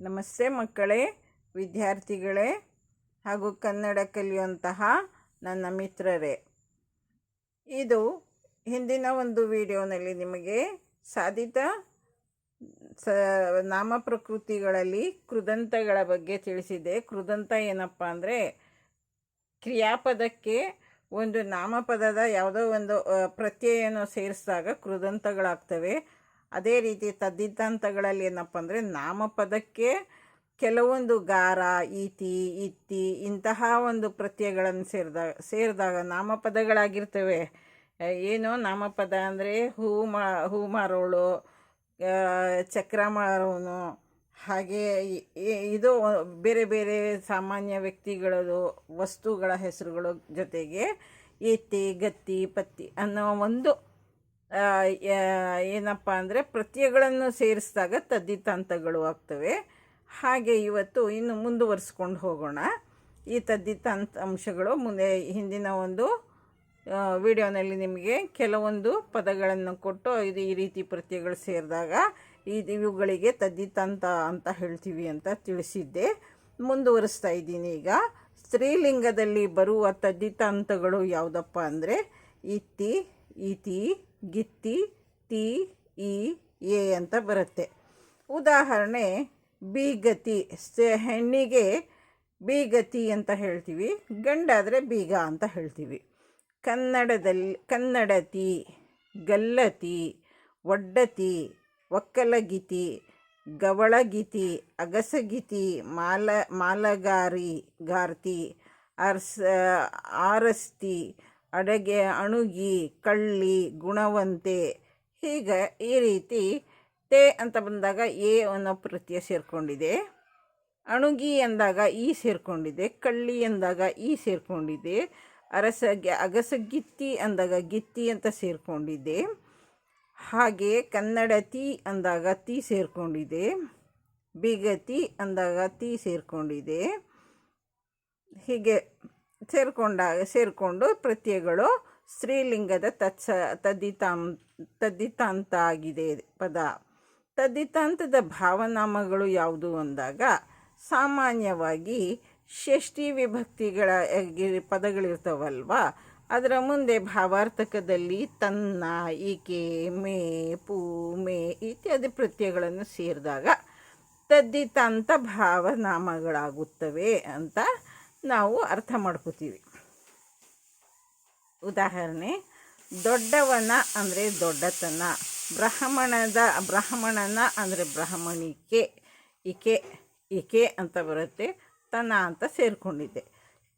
ನಮಸ್ತೆ ಮಕ್ಕಳೇ, ವಿದ್ಯಾರ್ಥಿಗಳೇ ಹಾಗೂ ಕನ್ನಡ ಕಲಿಯುವಂತಹ ನನ್ನ ಮಿತ್ರರೇ. ಇದು ಹಿಂದಿನ ಒಂದು ವಿಡಿಯೋನಲ್ಲಿ ನಿಮಗೆ ಸಾಧಿತ ಸ ನಾಮ ಪ್ರಕೃತಿಗಳಲ್ಲಿ ಕೃದಂತಗಳ ಬಗ್ಗೆ ತಿಳಿಸಿದೆ. ಕೃದಂತ ಏನಪ್ಪ ಅಂದರೆ, ಕ್ರಿಯಾಪದಕ್ಕೆ ಒಂದು ನಾಮಪದದ ಯಾವುದೋ ಒಂದು ಪ್ರತ್ಯಯವನ್ನು ಸೇರಿಸಿದಾಗ ಕೃದಂತಗಳಾಗ್ತವೆ. ಅದೇ ರೀತಿ ತದ್ದಿತಾಂತಗಳಲ್ಲಿ ಏನಪ್ಪ ಅಂದರೆ ನಾಮಪದಕ್ಕೆ ಕೆಲವೊಂದು ಗಾರ, ಈತಿ, ಇತ್ತಿ ಇಂತಹ ಒಂದು ಪ್ರತ್ಯಯಗಳನ್ನು ಸೇರಿದಾಗ ಸೇರಿದಾಗ ನಾಮಪದಗಳಾಗಿರ್ತವೆ. ಏನು ನಾಮಪದ ಅಂದರೆ ಹೂ ಮಾ, ಹೂ ಮಾರೋಳು ಚಕ್ರ ಮಾರೋನು, ಹಾಗೆ ಇದು ಬೇರೆ ಬೇರೆ ಸಾಮಾನ್ಯ ವ್ಯಕ್ತಿಗಳದು ವಸ್ತುಗಳ ಹೆಸರುಗಳ ಜೊತೆಗೆ ಈತಿ, ಗತ್ತಿ, ಪತ್ತಿ ಅನ್ನೋ ಒಂದು ಏನಪ್ಪ ಅಂದರೆ ಪ್ರತ್ಯಯಗಳನ್ನು ಸೇರಿಸಿದಾಗ ತದ್ದಿತಾಂತಗಳು ಆಗ್ತವೆ. ಹಾಗೆ ಇವತ್ತು ಇನ್ನು ಮುಂದುವರಿಸ್ಕೊಂಡು ಹೋಗೋಣ. ಈ ತದ್ದಿತಂತ ಅಂಶಗಳು ಮುಂದೆ ಹಿಂದಿನ ಒಂದು ವಿಡಿಯೋನಲ್ಲಿ ನಿಮಗೆ ಕೆಲವೊಂದು ಪದಗಳನ್ನು ಕೊಟ್ಟು ಇದು ಈ ರೀತಿ ಪ್ರತ್ಯಗಳು ಸೇರಿದಾಗ ಇದು ಇವುಗಳಿಗೆ ತದ್ದಿತಂತ ಅಂತ ಹೇಳ್ತೀವಿ ಅಂತ ತಿಳಿಸಿದ್ದೆ. ಮುಂದುವರಿಸ್ತಾ ಇದ್ದೀನಿ ಈಗ. ಸ್ತ್ರೀಲಿಂಗದಲ್ಲಿ ಬರುವ ತದ್ದಿತಾಂತಗಳು ಯಾವುದಪ್ಪ ಅಂದರೆ ಇತ್ತಿ, ಇತಿ ಗಿತ್ತಿ, ತಿ ಇ ಎ ಅಂತ ಬರುತ್ತೆ. ಉದಾಹರಣೆ, ಬೀಗತಿ. ಹೆಣ್ಣಿಗೆ ಬೀಗತಿ ಅಂತ ಹೇಳ್ತೀವಿ, ಗಂಡಾದರೆ ಬೀಗ ಅಂತ ಹೇಳ್ತೀವಿ. ಕನ್ನಡದಲ್ಲಿ, ಕನ್ನಡತಿ, ಗಲ್ಲತಿ, ಒಡ್ಡತಿ, ಒಕ್ಕಲಗಿತಿ, ಗವಳಗಿತಿ, ಅಗಸಗಿತಿ, ಮಾಲ ಮಾಲಗಾರಿ ಗಾರ್ತಿ ಅರ್ಸ, ಆರಸ್ತಿ ಅಡಗೆ, ಅಣುಗಿ, ಕಳ್ಳಿ, ಗುಣವಂತೆ ಹೀಗೆ ಈ ರೀತಿ ತೇ ಅಂತ ಬಂದಾಗ ಎ ಅನ್ನೋ ಪ್ರತ್ಯಯ ಸೇರಿಕೊಂಡಿದೆ. ಅಣುಗಿ ಎಂದಾಗ ಈ ಸೇರಿಕೊಂಡಿದೆ, ಕಳ್ಳಿ ಎಂದಾಗ ಈ ಸೇರಿಕೊಂಡಿದೆ, ಅರಸಗೆ ಅಗಸಗಿತ್ತಿ ಅಂದಾಗ ಗಿತ್ತಿ ಅಂತ ಸೇರಿಕೊಂಡಿದೆ. ಹಾಗೆ ಕನ್ನಡತಿ ಅಂದಾಗ ತಿ ಸೇರಿಕೊಂಡಿದೆ ಬಿಗತಿ ಅಂದಾಗ ತಿ ಸೇರಿಕೊಂಡಿದೆ. ಹೀಗೆ ಸೇರಿಕೊಂಡಾಗ ಸೇರಿಕೊಂಡು ಪ್ರತ್ಯಯಗಳು ಸ್ತ್ರೀಲಿಂಗದ ತತ್ಸ, ತದ್ದಿತಾಂ ತದ್ದಿತಾಂತ ಆಗಿದೆ ಪದ. ತದ್ದಿತಾಂತದ ಭಾವನಾಮಗಳು ಯಾವುದು ಅಂದಾಗ ಸಾಮಾನ್ಯವಾಗಿ ಷಷ್ಠಿ ವಿಭಕ್ತಿಗಳ ಪದಗಳಿರ್ತಾವಲ್ವ? ಅದರ ಮುಂದೆ ಭಾವಾರ್ಥಕದಲ್ಲಿ ತನ್ನ ಈಕೆ ಮೇ, ಪೂ, ಮೇ ಇತ್ಯಾದಿ ಪ್ರತ್ಯಯಗಳನ್ನು ಸೇರಿದಾಗ ತದ್ದಿತಾಂತ ಭಾವನಾಮಗಳಾಗುತ್ತವೆ ಅಂತ ನಾವು ಅರ್ಥ ಮಾಡ್ಕೋತೀವಿ. ಉದಾಹರಣೆ, ದೊಡ್ಡವನ ಅಂದರೆ ದೊಡ್ಡತನ, ಬ್ರಾಹ್ಮಣದ, ಬ್ರಾಹ್ಮಣನ ಅಂದರೆ ಬ್ರಾಹ್ಮಣಿಕೆ ಇಕೆ ಇಕೆ ಅಂತ ಬರುತ್ತೆ, ತನ ಅಂತ ಸೇರಿಕೊಂಡಿದೆ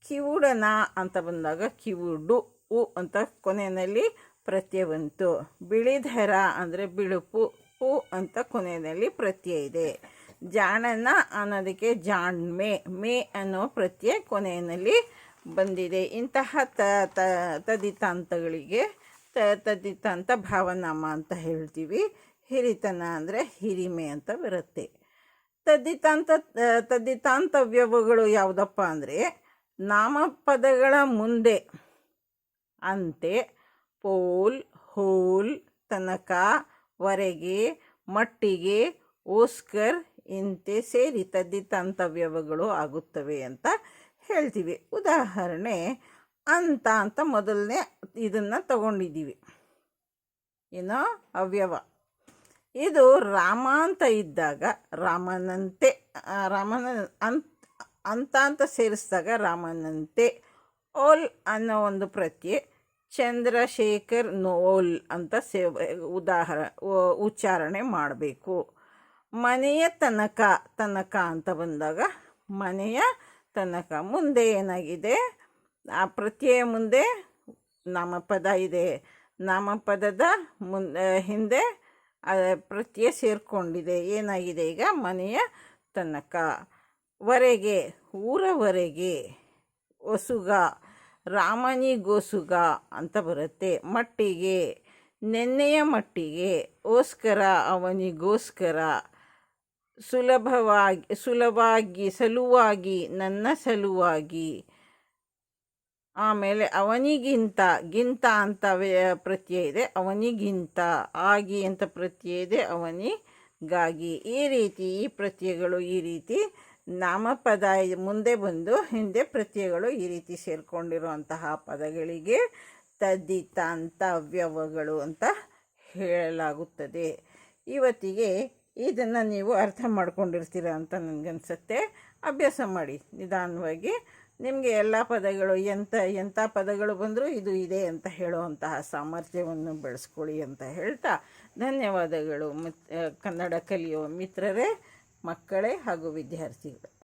ಕಿವುಡನ ಅಂತ ಬಂದಾಗ ಕಿವುಡು, ಉ ಅಂತ ಕೊನೆಯಲ್ಲಿ ಪ್ರತ್ಯಯ ಬಂತು ಬಿಳಿಧರ ಅಂದರೆ ಬಿಳುಪು ಉ ಅಂತ ಕೊನೆಯಲ್ಲಿ ಪ್ರತ್ಯಯ ಇದೆ. ಜಾಣನ ಅನ್ನೋದಕ್ಕೆ ಜಾಣ್ಮೆ ಮೇ ಅನ್ನೋ ಪ್ರತ್ಯಯ ಕೊನೆಯಲ್ಲಿ ಬಂದಿದೆ. ಇಂತಹ ತ ತದಿತಾಂತಗಳಿಗೆ, ತ, ತದಿತಾಂತ ಭಾವನಾಮ ಅಂತ ಹೇಳ್ತೀವಿ. ಹಿರಿತನ ಅಂದರೆ ಹಿರಿಮೆ ಅಂತ ಬರುತ್ತೆ. ತದ್ದಿತಾಂತ ತದ್ದಿತಾಂತವ್ಯವಗಳು ಯಾವುದಪ್ಪ ಅಂದರೆ ನಾಮಪದಗಳ ಮುಂದೆ ಅಂತೆ ಪೋಲ್, ಹೋಲ್, ತನಕ, ವರೆಗೆ, ಮಟ್ಟಿಗೆ, ಓಸ್ಕರ್ ಇಂತೆ ಸೇರಿ ತದ್ದಿತಂತವ್ಯವಗಳು ಆಗುತ್ತವೆ ಅಂತ ಹೇಳ್ತೀವಿ. ಉದಾಹರಣೆ, ಅಂತ ಅಂತ ಮೊದಲನೇ ಇದನ್ನು ತಗೊಂಡಿದ್ದೀವಿ. ಏನೋ ಅವ್ಯವ. ಇದು ರಾಮ ಅಂತ ಇದ್ದಾಗ, ರಾಮನಂತೆ ರಾಮನ ಅಂತ ಅಂತ ಅಂತ ಸೇರಿಸಿದಾಗ ರಾಮನಂತೆ, ಓಲ್ ಅನ್ನೋ ಒಂದು ಪ್ರತ್ಯೆ ಚಂದ್ರಶೇಖರ್ ನೋಲ್ ಅಂತ ಸೇ ಉದಾಹರ ಉಚ್ಚಾರಣೆ ಮಾಡಬೇಕು. ಮನೆಯ ತನಕ ತನಕ ಅಂತ ಬಂದಾಗ ಮನೆಯ ತನಕ. ಮುಂದೆ ಏನಾಗಿದೆ? ಆ ಪ್ರತ್ಯಯ ಮುಂದೆ ನಾಮಪದ ಇದೆ. ನಾಮಪದದ ಮುಂದೆ ಹಿಂದೆ ಪ್ರತ್ಯಯ ಸೇರಿಕೊಂಡಿದೆ. ಏನಾಗಿದೆ ಈಗ? ಮನೆಯ ತನಕ. ವರೆಗೆ, ಊರವರೆಗೆ ಒಸುಗ, ರಾಮನಿ ಗೋಸುಗ ಅಂತ ಬರುತ್ತೆ. ಮಟ್ಟಿಗೆ, ನೆನ್ನೆಯ ಮಟ್ಟಿಗೆ, ಓಸ್ಕರ ಅವನಿಗೋಸ್ಕರ. ಸುಲಭವಾಗಿ ಸುಲಭವಾಗಿ ಸಲುವಾಗಿ, ನನ್ನ ಸಲುವಾಗಿ. ಆಮೇಲೆ ಅವನಿಗಿಂತ, ಗಿಂತ ಅಂತ ಪ್ರತ್ಯಯ ಇದೆ, ಅವನಿಗಿಂತ, ಆಗಿ ಅಂತ ಪ್ರತ್ಯಯ ಇದೆ, ಅವನಿಗಾಗಿ. ಈ ರೀತಿ, ಈ ಪ್ರತ್ಯಯಗಳು ಈ ರೀತಿ ನಾಮಪದ ಮುಂದೆ ಬಂದು, ಹಿಂದೆ ಪ್ರತ್ಯಯಗಳು ಈ ರೀತಿ ಸೇರಿಕೊಂಡಿರುವಂತಹ ಪದಗಳಿಗೆ ತದ್ದಿತಾಂತ ಅವ್ಯವಗಳು ಅಂತ ಹೇಳಲಾಗುತ್ತದೆ. ಇವತ್ತಿಗೆ ಇದನ್ನು ನೀವು ಅರ್ಥ ಮಾಡ್ಕೊಂಡಿರ್ತೀರ ಅಂತ ನನಗನ್ಸುತ್ತೆ. ಅಭ್ಯಾಸ ಮಾಡಿ, ನಿಧಾನವಾಗಿ. ನಿಮಗೆ ಎಲ್ಲ ಪದಗಳು ಎಂಥ ಎಂಥ ಪದಗಳು ಬಂದರೂ ಇದು ಇದೆ ಅಂತ ಹೇಳುವಂತಹ ಸಾಮರ್ಥ್ಯವನ್ನು ಬೆಳೆಸ್ಕೊಳ್ಳಿ ಅಂತ ಹೇಳ್ತಾ ಧನ್ಯವಾದಗಳು. ಕನ್ನಡ ಕಲಿಯುವ ಮಿತ್ರರೇ, ಮಕ್ಕಳೇ ಹಾಗೂ ವಿದ್ಯಾರ್ಥಿಗಳು.